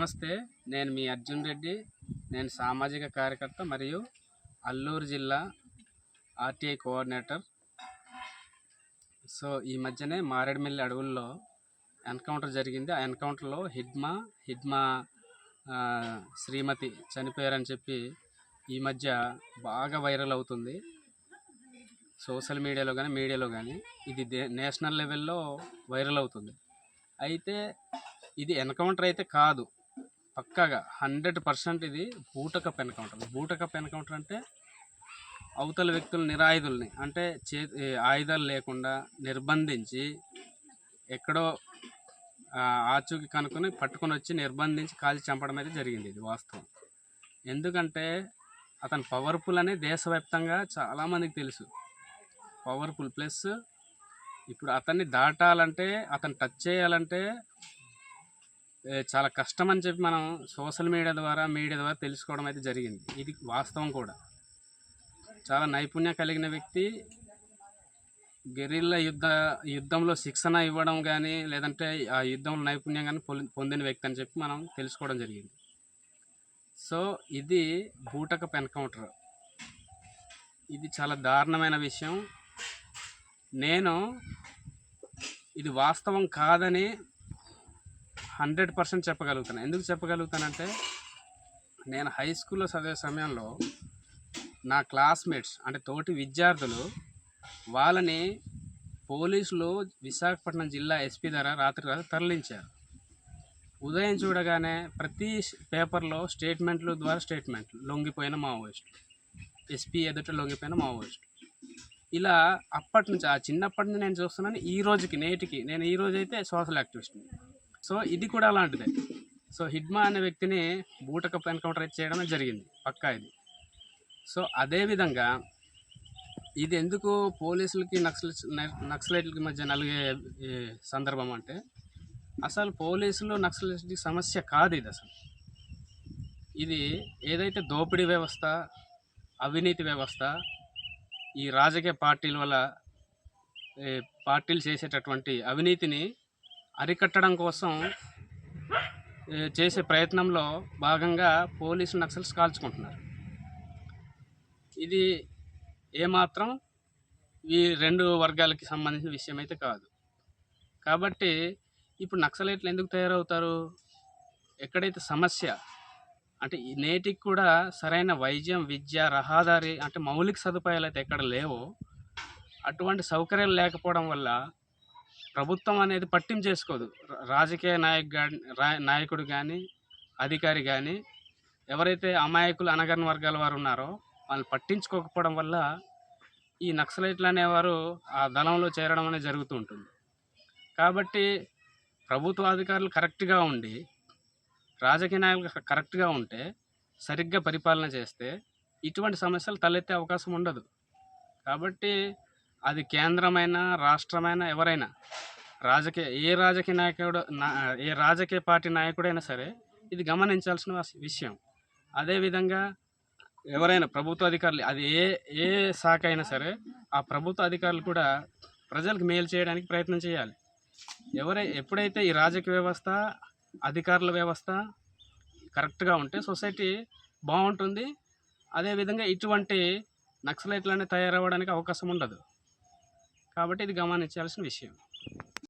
నమస్తే నేను మీ అర్జున్ రెడ్డి నేను సామాజిక కార్యకర్త మరియు అల్లూరు జిల్లా ఆర్టీఐ కోఆర్డినేటర్. సో ఈ మధ్యనే మారేడుమిల్లి అడవుల్లో ఎన్కౌంటర్ జరిగింది. ఆ ఎన్కౌంటర్లో హిడ్మా హిడ్మా శ్రీమతి చనిపోయారని చెప్పి ఈ మధ్య బాగా వైరల్ అవుతుంది. సోషల్ మీడియాలో కానీ మీడియాలో కానీ ఇది నేషనల్ లెవెల్లో వైరల్ అవుతుంది. అయితే ఇది ఎన్కౌంటర్ అయితే కాదు. పక్కాగా హండ్రెడ్ పర్సెంట్ ఇది బూటక పెన్ కౌంటర్. బూటక పెన్ కౌంటర్ అంటే అవతల వ్యక్తులు నిరాయుధుల్ని అంటే చే ఆయుధాలు లేకుండా నిర్బంధించి ఎక్కడో ఆచూకి కనుక్కొని పట్టుకొని వచ్చి నిర్బంధించి కాల్చి చంపడం అయితే జరిగింది ఇది వాస్తవం. ఎందుకంటే అతను పవర్ఫుల్ అని దేశవ్యాప్తంగా చాలామందికి తెలుసు. పవర్ఫుల్ ప్లస్ ఇప్పుడు అతన్ని దాటాలంటే అతను టచ్ చేయాలంటే చాలా కష్టం అని చెప్పి మనం సోషల్ మీడియా ద్వారా మీడియా ద్వారా తెలుసుకోవడం అయితే జరిగింది. ఇది వాస్తవం కూడా. చాలా నైపుణ్యం కలిగిన వ్యక్తి గెరిల్లా యుద్ధ యుద్ధంలో శిక్షణ ఇవ్వడం కానీ లేదంటే ఆ యుద్ధంలో నైపుణ్యం కానీ పొంది- పొందిన వ్యక్తి అని చెప్పి మనం తెలుసుకోవడం జరిగింది. సో ఇది బూటకప్ ఎన్కౌంటర్ ఇది చాలా దారుణమైన విషయం. నేను ఇది వాస్తవం కాదని హండ్రెడ్ పర్సెంట్ చెప్పగలుగుతాను ఎందుకు చెప్పగలుగుతానంటే నేను హై స్కూల్లో చదివే సమయంలో నా క్లాస్మేట్స్ అంటే తోటి విద్యార్థులు వాళ్ళని పోలీసులు విశాఖపట్నం జిల్లా ఎస్పీ ద్వారా రాత్రి రాత్రి తరలించారు. ఉదయం చూడగానే ప్రతి పేపర్లో స్టేట్మెంట్లు ద్వారా స్టేట్మెంట్లు. లొంగిపోయిన మావోయిస్టులు. ఎస్పీ ఎదుట లొంగిపోయిన మావోయిస్టులు. ఇలా అప్పటి నుంచి ఆ చిన్నప్పటి నుంచి నేను చూస్తున్నాను ఈ రోజుకి నేటికి. నేను ఈ రోజైతే అయితే సోషల్ యాక్టివిస్ట్ని. సో ఇది కూడా అలాంటిదే. సో హిడ్మా అనే వ్యక్తిని బూటకప్ ఎన్కౌంటర్ చేయడం జరిగింది పక్కా ఇది. సో అదేవిధంగా ఇది ఎందుకు పోలీసులకి నక్సల్ నక్సలైట్లకి మధ్య నలిగే సందర్భం అంటే అసలు పోలీసులు నక్సలైట్లకి సమస్య కాదు ఇది అసలు. ఇది ఏదైతే దోపిడీ వ్యవస్థ అవినీతి వ్యవస్థ ఈ రాజకీయ పార్టీల వల్ల పార్టీలు చేసేటటువంటి అవినీతిని అరికట్టడం కోసం చేసే ప్రయత్నంలో భాగంగా పోలీసులు నక్సల్స్ కాల్చుకుంటున్నారు. ఇది ఏమాత్రం ఈ రెండు వర్గాలకి సంబంధించిన విషయం అయితే కాదు. కాబట్టి ఇప్పుడు నక్సలైట్లు ఎందుకు తయారవుతారు? ఎక్కడైతే సమస్య అంటే ఈ నేటికి కూడా సరైన వైద్యం విద్య రహదారి అంటే మౌలిక సదుపాయాలు అయితే ఎక్కడ లేవో అటువంటి సౌకర్యాలు లేకపోవడం వల్ల ప్రభుత్వం అనేది పట్టింపు చేసుకోదు రాజకీయ నాయక్ నాయకుడు కానీ అధికారి కానీ ఎవరైతే అమాయకులు అనగని వర్గాల వారు ఉన్నారో వాళ్ళు పట్టించుకోకపోవడం వల్ల ఈ నక్సలైట్లు అనేవారు ఆ దళంలో చేరడం అనేది జరుగుతూ ఉంటుంది. కాబట్టి ప్రభుత్వ అధికారులు కరెక్ట్గా ఉండి రాజకీయ నాయకులు కరెక్ట్గా ఉంటే సరిగ్గా పరిపాలన చేస్తే ఇటువంటి సమస్యలు తలెత్తే అవకాశం ఉండదు. కాబట్టి అది కేంద్రమైన రాష్ట్రమైన ఎవరైనా రాజకీయ ఏ రాజకీయ నాయకుడు ఏ రాజకీయ పార్టీ నాయకుడైనా సరే ఇది గమనించాల్సిన విషయం. అదేవిధంగా ఎవరైనా ప్రభుత్వ అధికారులు అది ఏ ఏ శాఖ అయినా సరే ఆ ప్రభుత్వ అధికారులు కూడా ప్రజలకు మేలు చేయడానికి ప్రయత్నం చేయాలి. ఎవరై ఎప్పుడైతే ఈ రాజకీయ వ్యవస్థ అధికారుల వ్యవస్థ కరెక్ట్గా ఉంటే సొసైటీ బాగుంటుంది. అదేవిధంగా ఇటువంటి నక్సలైట్లనే తయారవ్వడానికి అవకాశం ఉండదు. కాబట్టి ఇది గమనించాల్సిన విషయం.